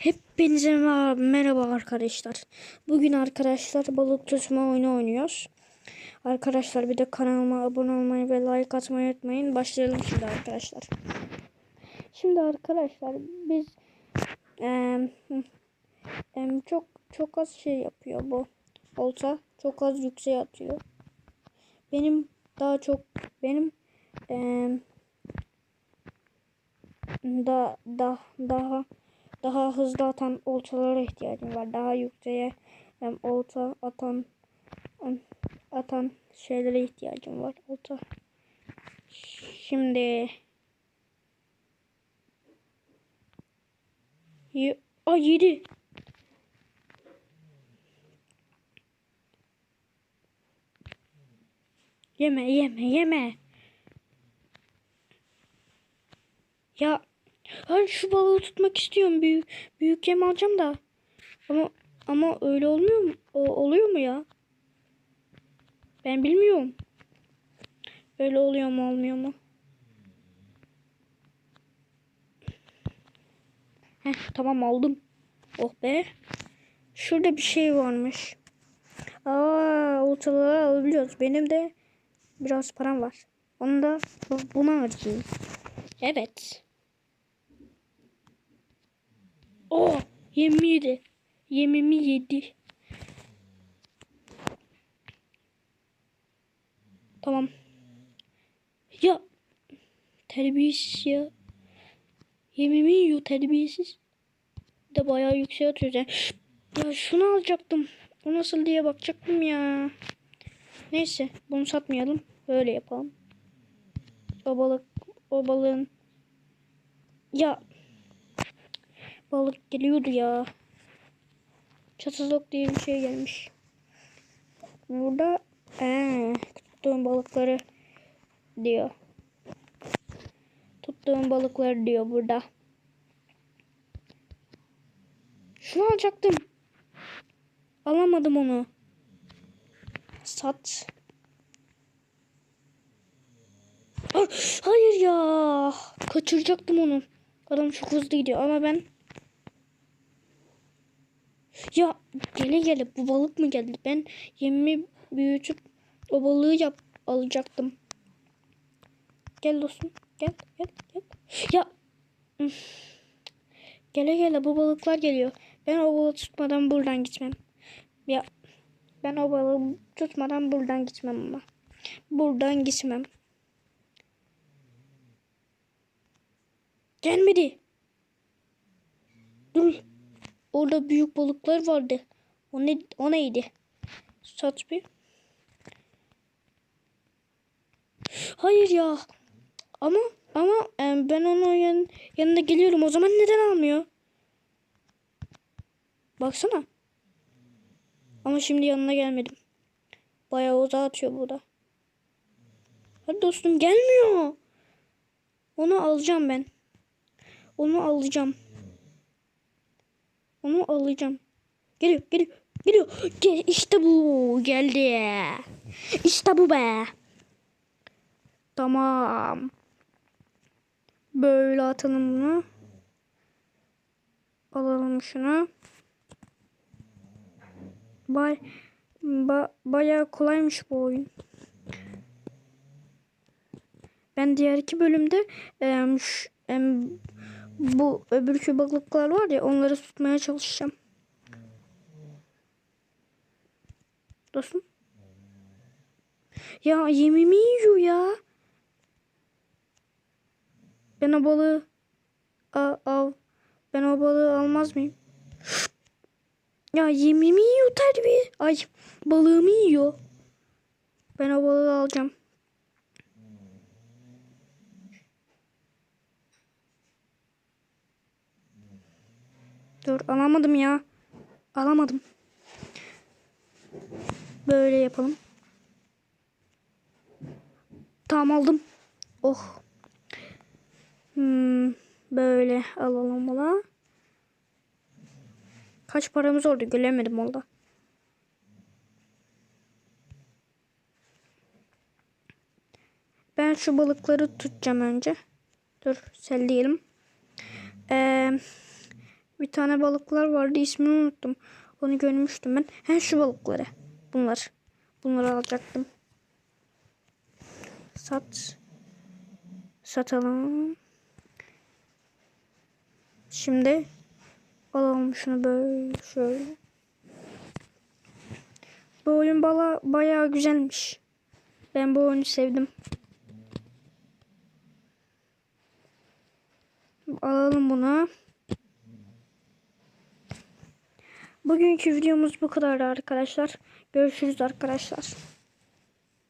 Hepinize mer- merhaba arkadaşlar. Bugün arkadaşlar balık tutma oyunu oynuyoruz. Arkadaşlar bir de kanalıma abone olmayı ve like atmayı unutmayın. Başlayalım şimdi arkadaşlar. Şimdi arkadaşlar biz em, em, çok çok az şey yapıyor bu. Olsa çok az yükseğe atıyor. Benim daha çok benim em, da, da, daha daha hızlı atan oltalara ihtiyacım var. Daha yükseğe hem olta atan atan şeylere ihtiyacım var. Olta. Şimdi y A 7 Yeme yeme yeme. Ya ben şu balığı tutmak istiyorum. Büyük büyük yem alacağım da. Ama ama öyle olmuyor mu? O, oluyor mu ya? Ben bilmiyorum. Öyle oluyor mu olmuyor mu? Heh, tamam aldım. Oh be. Şurada bir şey varmış. Aa, oltaları alabiliyoruz. Benim de biraz param var. Onu da bu- buna harcayayım. Evet. Oh, yemi yedi. Yemimi yedi. Tamam. Ya terbiyesiz ya. Yemimi yiyor terbiyesiz. De bayağı yüksek atıyor. Ya şunu alacaktım. O nasıl diye bakacaktım ya. Neyse bunu satmayalım. Böyle yapalım. O balık o balığın ya balık geliyordu ya. Çatızlık diye bir şey gelmiş. Burada ee, tuttuğum balıkları diyor. Tuttuğum balıkları diyor burada. Şunu alacaktım. Alamadım onu. Sat. Ah, hayır ya. Kaçıracaktım onu. Adam çok hızlı gidiyor ama ben ya gele gele bu balık mı geldi? Ben yemimi büyütüp o balığı yap alacaktım. Gel dostum. Gel gel gel. Ya gele gele bu balıklar geliyor. Ben o balığı tutmadan buradan gitmem. Ya ben o balığı tutmadan buradan gitmem ama. Buradan gitmem. Gelmedi. Dur. Orada büyük balıklar vardı. O ne o neydi? Sat bir. Hayır ya. Ama ama ben onun yan, yanına geliyorum. O zaman neden almıyor? Baksana. Ama şimdi yanına gelmedim. Bayağı uzağa atıyor burada. Hadi dostum gelmiyor. Onu alacağım ben. Onu alacağım. Onu alacağım. Geliyor, geliyor, geliyor. Gel, işte bu geldi. İşte bu be. Tamam. Böyle atalım bunu. Alalım şunu. Bay, ba, bayağı kolaymış bu oyun. Ben diğer iki bölümde em, ş- em, bu öbürkü balıklar var ya onları tutmaya çalışacağım. Dostum. Ya yemimi yiyor ya. Ben o balığı al, al. Ben o balığı almaz mıyım? Ya yemimi yiyor terbiye. Ay balığımı yiyor. Ben o balığı alacağım. Dur alamadım ya. Alamadım. Böyle yapalım. Tamam aldım. Oh. Hmm, böyle alalım bunu. Kaç paramız oldu göremedim orada. Ben şu balıkları tutacağım önce. Dur selleyelim. Ee, Bir tane balıklar vardı ismini unuttum. Onu görmüştüm ben. He şu balıkları. Bunlar. Bunları alacaktım. Sat. Satalım. Şimdi alalım şunu böyle şöyle. Bu oyun bala bayağı güzelmiş. Ben bu oyunu sevdim. Alalım bunu. Bugünkü videomuz bu kadar arkadaşlar. Görüşürüz arkadaşlar.